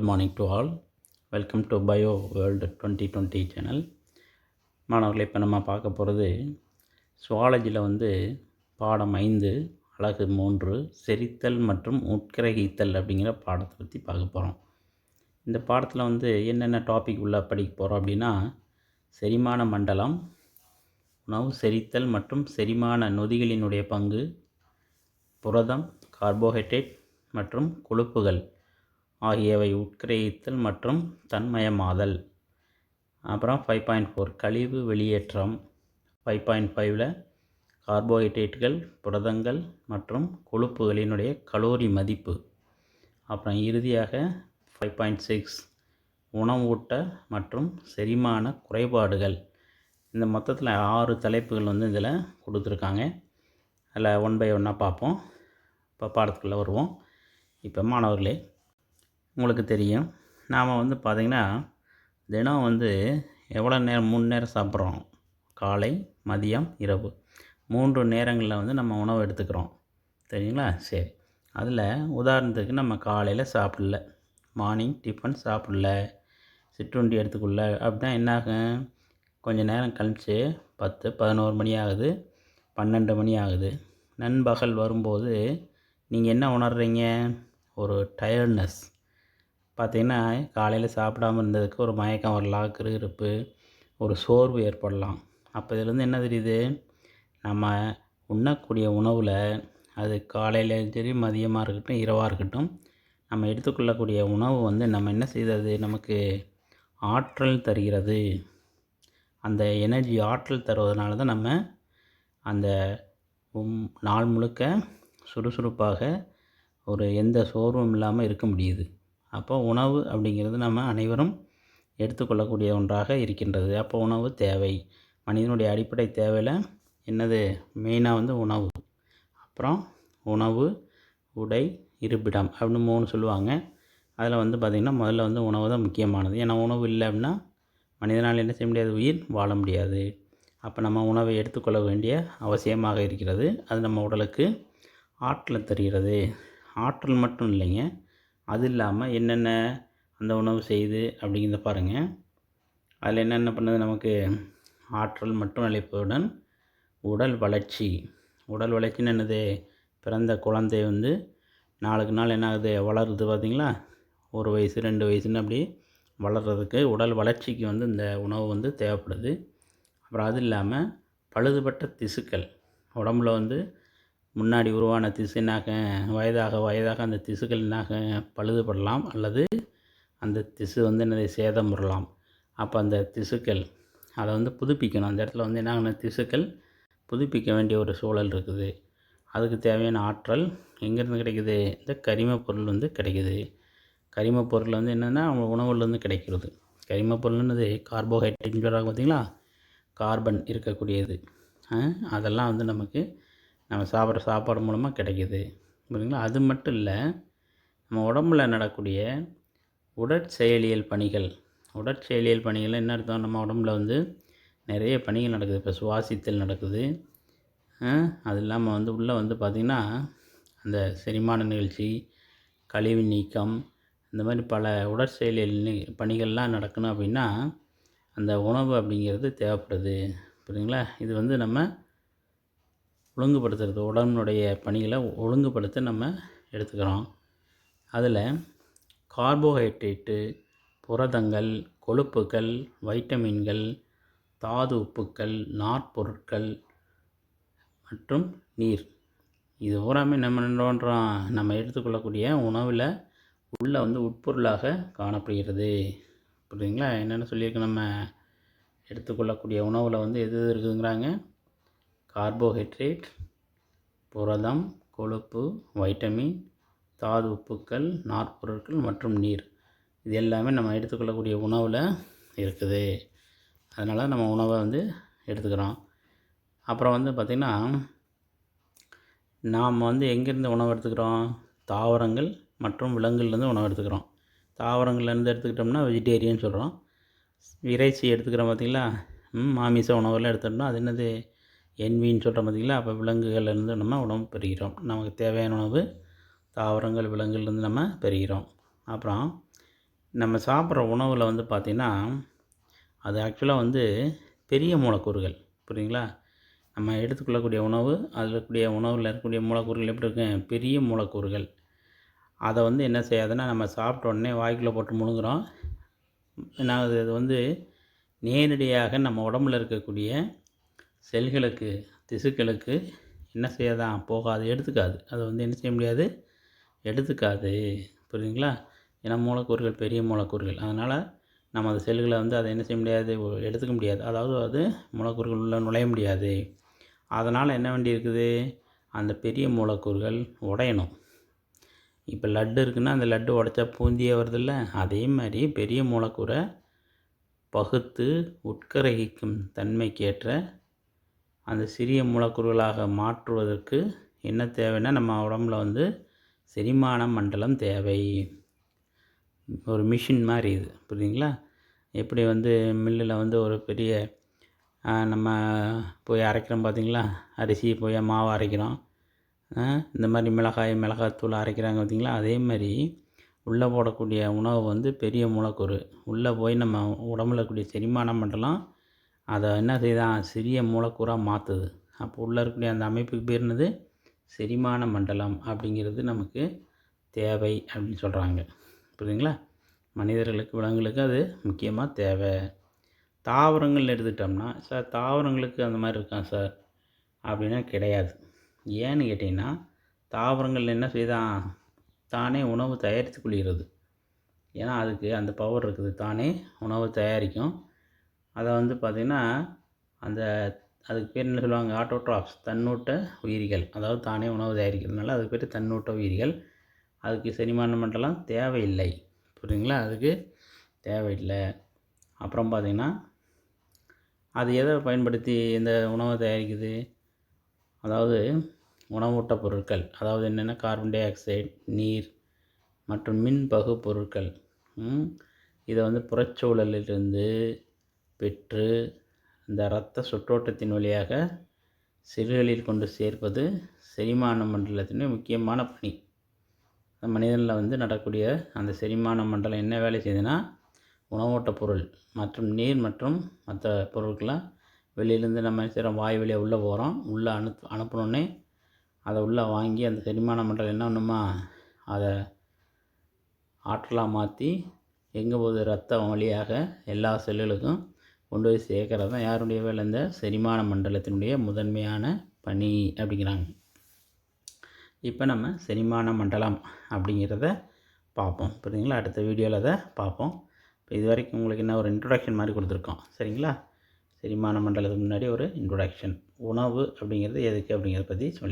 Good morning to all welcome to bio world twenty twenty channel மாணவர்களை இப்போ நம்ம பார்க்க போகிறது சுவாலஜியில் வந்து பாடம் ஐந்து அழகு மூன்று செரித்தல் மற்றும் உட்கிரகித்தல் அப்படிங்கிற பாடத்தை பற்றி பார்க்க போகிறோம் இந்த பாடத்தில் வந்து என்னென்ன டாபிக் உள்ள படிக்க போகிறோம் அப்படின்னா செரிமான மண்டலம் உணவு செரித்தல் மற்றும் செரிமான நொதிகளினுடைய பங்கு புரதம் கார்போஹைட்ரேட் மற்றும் கொழுப்புகள். ஆகியவை உட்கிரகித்தல் மற்றும் தன்மயமாதல். அப்புறம் ஃபைவ் பாயிண்ட் ஃபோர் கழிவு வெளியேற்றம். ஃபைவ் பாயிண்ட் ஃபைவ்ல கார்போஹைட்ரேட்டுகள் புரதங்கள் மற்றும் கொழுப்புகளினுடைய கலோரி மதிப்பு. அப்புறம் இறுதியாக ஃபைவ் பாயிண்ட் சிக்ஸ் உணவூட்ட மற்றும் செரிமான குறைபாடுகள். இந்த மொத்தத்தில் ஆறு தலைப்புகள் வந்து இதில் கொடுத்துருக்காங்க. அதில் ஒன் பை ஒன்னாக பார்ப்போம். இப்போ பாடத்துக்குள்ளே வருவோம். இப்போ மாணவர்களே உங்களுக்கு தெரியும். நாம் வந்து பார்த்திங்கன்னா தினம் வந்து எவ்வளோ நேரம் மூணு நேரம் சாப்பிட்றோம்? காலை மதியம் இரவு. மூன்று நேரங்களில் வந்து நம்ம உணவு எடுத்துக்கிறோம். சரிங்களா சரி. அதில் உதாரணத்துக்கு நம்ம காலையில் சாப்பிடல. மார்னிங் டிஃபன் சாப்பிடல. சிற்றுண்டி எடுத்துக்கொள்ள. அப்படின்னா என்னாகும்? கொஞ்சம் நேரம் கழித்து பத்து பதினோரு மணி ஆகுது. பன்னெண்டு மணி ஆகுது. நண்பகல் வரும்போது நீங்கள் என்ன உணர்றீங்க? ஒரு டயர்ட்னஸ் பார்த்திங்கன்னா காலையில் சாப்பிடாமல் இருந்ததுக்கு ஒரு மயக்கம் வரலாம் கிருகிருப்பு ஒரு சோர்வு ஏற்படலாம். அப்போ இதுலேருந்து என்ன தெரியுது? நம்ம உண்ணக்கூடிய உணவில் அது காலையில் சரி மதியமாக இருக்கட்டும் இரவாக இருக்கட்டும் நம்ம எடுத்துக்கொள்ளக்கூடிய உணவு வந்து நம்ம என்ன செய்தது நமக்கு ஆற்றல் தருகிறது. அந்த எனர்ஜி ஆற்றல் தருவதனால தான் நம்ம அந்த நாள் முழுக்க சுறுசுறுப்பாக ஒரு எந்த சோர்வும் இல்லாமல் இருக்க முடியுது. அப்போ உணவு அப்படிங்கிறது நம்ம அனைவரும் எடுத்துக்கொள்ளக்கூடிய ஒன்றாக இருக்கின்றது. அப்போ உணவு தேவை. மனிதனுடைய அடிப்படை தேவையில் என்னது? மெயினாக வந்து உணவு. அப்புறம் உணவு உடை இருப்பிடம் அப்படின்னு மூணு சொல்லுவாங்க. அதில் வந்து பார்த்திங்கன்னா முதல்ல வந்து உணவு தான் முக்கியமானது. ஏன்னா உணவு இல்லை அப்படின்னா மனிதனால் என்ன செய்ய முடியாது? உயிர் வாழ முடியாது. அப்போ நம்ம உணவை எடுத்துக்கொள்ள வேண்டிய அவசியமாக இருக்கிறது. அது நம்ம உடலுக்கு ஆற்றலை தருகிறது. ஆற்றல் மட்டும் இல்லைங்க. அது இல்லாமல் என்னென்ன அந்த உணவு செய்யுது அப்படிங்கிறத பாருங்கள் அதில் என்னென்ன பண்ணுது நமக்கு? ஆற்றல் மட்டும் அளிப்பதுடன் உடல் வளர்ச்சி. உடல் வளர்ச்சின்னு என்னது? பிறந்த குழந்தை வந்து நாளுக்கு நாள் என்ன ஆகுது? வளருது பார்த்திங்களா? ஒரு வயசு ரெண்டு வயசுன்னு அப்படி வளர்கிறதுக்கு உடல் வளர்ச்சிக்கு வந்து இந்த உணவு வந்து தேவைப்படுது. அப்புறம் அது இல்லாமல் பழுதுபட்ட திசுக்கள். உடம்புல வந்து முன்னாடி உருவான திசு வயதாக வயதாக அந்த திசுக்கள் பழுதுபடலாம் அல்லது அந்த திசு வந்து என்னது? சேதம் வரலாம் அப்போ அந்த திசுக்கள் அதை வந்து புதுப்பிக்கணும். அந்த இடத்துல வந்து என்ன திசுக்கள் புதுப்பிக்க வேண்டிய ஒரு சூழல் இருக்குது. அதுக்கு தேவையான ஆற்றல் எங்கேருந்து கிடைக்குது? இந்த கரிம பொருள் வந்து கிடைக்குது. கரிம பொருள் வந்து என்னென்னா அவங்க உணவுலேருந்து கிடைக்கிறது. கரிம பொருள்ன்றது கார்போஹைட்ரேட்னு சொல்கிறாங்க பார்த்தீங்களா கார்பன் இருக்கக்கூடியது. அதெல்லாம் வந்து நமக்கு நம்ம சாப்பிட்ற சாப்பாடு மூலமாக கிடைக்கிது. புரியுங்களா அது மட்டும் இல்லை நம்ம உடம்புல நடக்கூடிய உடற்செயலியல் பணிகள். உடற்செயலியல் பணிகள் என்ன அர்த்தம்? நம்ம உடம்புல வந்து நிறைய பணிகள் நடக்குது. இப்போ சுவாசித்தல் நடக்குது. அது இல்லாமல் வந்து உள்ளே வந்து பார்த்திங்கன்னா அந்த செரிமான நிகழ்ச்சி கழிவு நீக்கம் இந்த மாதிரி பல உடற்செயலியல் பணிகள்லாம் நடக்கணும் அப்படின்னா அந்த உணவு அப்படிங்கிறது தேவைப்படுது. புரியுங்களா இது வந்து நம்ம ஒழுங்குபடுத்துறது உடம்புடைய பணிகளை ஒழுங்குபடுத்த நம்ம எடுத்துக்கிறோம். அதில் கார்போஹைட்ரேட்டு புரதங்கள் கொழுப்புகள் வைட்டமின்கள் தாது உப்புக்கள் நாற்பொருட்கள் மற்றும் நீர். இது பூராமே நம்ம என்ன நம்ம எடுத்துக்கொள்ளக்கூடிய உணவில் உள்ளே வந்து உட்பொருளாக காணப்படுகிறது. புரியுதுங்களா? என்னென்ன சொல்லியிருக்கு நம்ம? எடுத்துக்கொள்ளக்கூடிய உணவில் வந்து எது எது இருக்குதுங்கிறாங்க கார்போஹைட்ரேட் புரதம் கொழுப்பு வைட்டமின் தாது உப்புக்கள் நாற்பொருட்கள் மற்றும் நீர். இது எல்லாமே நம்ம எடுத்துக்கொள்ளக்கூடிய உணவில் இருக்குது. அதனால் நம்ம உணவை வந்து எடுத்துக்கிறோம். அப்புறம் வந்து பார்த்திங்கன்னா நாம் வந்து எங்கேருந்து உணவு எடுத்துக்கிறோம்? தாவரங்கள் மற்றும் விலங்குலேருந்து உணவு எடுத்துக்கிறோம். தாவரங்கள்லேருந்து எடுத்துக்கிட்டோம்னா வெஜிடேரியன் சொல்கிறோம் இறைச்சி எடுத்துக்கிறோம் பார்த்திங்களா மாமிச உணவெல்லாம் எடுத்துட்டோம்னா அது என்னது? என்வின்னு சொல்கிறோம் பார்த்திங்களா அப்போ விலங்குகள்லேருந்து நம்ம உணவு பெறுகிறோம். நமக்கு தேவையான உணவு தாவரங்கள் விலங்குலேருந்து நம்ம பெறுகிறோம். அப்புறம் நம்ம சாப்பிட்ற உணவில் வந்து பார்த்திங்கன்னா அது ஆக்சுவலாக வந்து பெரிய மூலக்கூறுகள். புரியுங்களா நம்ம எடுத்துக்கொள்ளக்கூடிய உணவு அதில் இருக்கக்கூடிய உணவில் இருக்கக்கூடிய மூலக்கூறுகள் எப்படி இருக்கும் பெரிய மூலக்கூறுகள். அதை வந்து என்ன செய்யாதுன்னா நம்ம சாப்பிட்ட உடனே வாய்க்குள்ளே போட்டு முழுங்குறோம். ஏன்னா அது அது வந்து நேரடியாக நம்ம உடம்புல இருக்கக்கூடிய செல்களுக்கு திசுக்களுக்கு என்ன செய்யாதான் போகாது எடுத்துக்காது. அதை வந்து என்ன செய்ய முடியாது? எடுத்துக்காது. புரியுதுங்களா? ஏன்னா மூலக்கூறுகள் பெரிய மூலக்கூறுகள். அதனால் நம்ம அந்த செல்களை வந்து அதை என்ன செய்ய முடியாது? எடுத்துக்க முடியாது. அதாவது அது மூலக்கூறுகள் உள்ளே நுழைய முடியாது. அதனால் என்ன வேண்டி இருக்குது? அந்த பெரிய மூலக்கூறுகள் உடையணும். இப்போ லட்டு இருக்குன்னா அந்த லட்டு உடைச்சா பூந்தியே வருதில்ல. அதே மாதிரி பெரிய மூலக்கூறை பகுத்து உட்கரகிக்கும் தன்மைக்கேற்ற அந்த சிறிய மூலக்கூறுகளாக மாற்றுவதற்கு என்ன தேவைன்னா நம்ம உடம்புல வந்து செரிமான மண்டலம் தேவை. ஒரு மிஷின் மாதிரி இது புரியுதுங்களா? எப்படி வந்து மில்லில் வந்து ஒரு பெரிய நம்ம போய் அரைக்கிறோம் பார்த்தீங்களா அரிசி போய் மாவு அரைக்கிறோம். இந்த மாதிரி மிளகாய் மிளகாத்தூள் அரைக்கிறாங்க பார்த்தீங்களா அதே மாதிரி உள்ளே போடக்கூடிய உணவு வந்து பெரிய மூலக்கூறு. உள்ளே போய் நம்ம உடம்புல இருக்கக்கூடிய செரிமான மண்டலம் அதை என்ன செய்தான் சிறிய மூலக்கூறாக மாற்றுது அப்போ உள்ளே இருக்கக்கூடிய அந்த அமைப்புக்கு பேர் என்னது? செரிமான மண்டலம் அப்படிங்கிறது நமக்கு தேவை அப்படின்னு சொல்கிறாங்க புரியுதுங்களா? மனிதர்களுக்கு விலங்குகளுக்கு அது முக்கியமாக தேவை. தாவரங்கள் எடுத்துக்கிட்டோம்னா சார் தாவரங்களுக்கு அந்த மாதிரி இருக்கான் சார்? அப்படின்னா கிடையாது. ஏன்னு கேட்டிங்கன்னா தாவரங்கள் என்ன செய்தான் தானே உணவு தயாரித்து கொள்கிறது. ஏன்னா அதுக்கு அந்த பவர் இருக்குது. தானே உணவு தயாரிக்கும். அதை வந்து பார்த்திங்கன்னா அந்த அதுக்கு பேர் என்ன சொல்லுவாங்க? ஆட்டோட்ராப்ஸ் தன்னூட்ட உயிரிகள். அதாவது தானே உணவு தயாரிக்கிறதுனால அதுக்கு பேர் தன்னூட்ட உயிரிகள். அதுக்கு செரிமான மண்டலம் தேவையில்லை. புரியுதுங்களா? அதுக்கு தேவையில்லை. அப்புறம் பார்த்திங்கன்னா அது எதை பயன்படுத்தி இந்த உணவை தயாரிக்குது? அதாவது உணவூட்ட பொருட்கள். அதாவது என்னென்ன? கார்பன் டை ஆக்சைடு நீர் மற்றும் மின் பகு பொருட்கள் இதை வந்து புறச்சூழலிலிருந்து பெற்று இந்த இரத்த சுற்றோட்டத்தின் வழியாக சிறுகளில் கொண்டு சேர்ப்பது செரிமான மண்டலத்தினுடைய முக்கியமான பணி. அந்த மனிதனில் வந்து நடக்கூடிய அந்த செரிமான மண்டலம் என்ன வேலை செய்யுதுன்னா உணவோட்ட பொருள் மற்றும் நீர் மற்றும் மற்ற பொருட்களை வெளியிலேருந்து நம்ம செய்கிறோம் வாய் வழியாக உள்ளே போகிறோம். உள்ளே அனுப்பு அனுப்பினோடனே அதை உள்ளே வாங்கி அந்த செரிமான மண்டலம் என்ன ஒன்றுமா அதை ஆற்றலாக மாற்றி எங்கே போகுது ரத்தம் வழியாக எல்லா செல்லுகளுக்கும் கொண்டு போய் சேர்க்கறது தான் யாருடைய வேலை? இந்த செரிமான மண்டலத்தினுடைய முதன்மையான பணி அப்படிங்கிறாங்க. இப்போ நம்ம செரிமான மண்டலம் அப்படிங்கிறத பார்ப்போம். புரியுதுங்களா? அடுத்த வீடியோவில் அதை பார்ப்போம். இப்போ இது வரைக்கும் உங்களுக்கு என்ன ஒரு இன்ட்ரொடக்ஷன் மாதிரி கொடுத்துருக்கோம். சரிங்களா? செரிமான மண்டலத்துக்கு முன்னாடி ஒரு இன்ட்ரொடக்ஷன் உணவு அப்படிங்கிறது எதுக்கு அப்படிங்கிறத பற்றி சொல்லி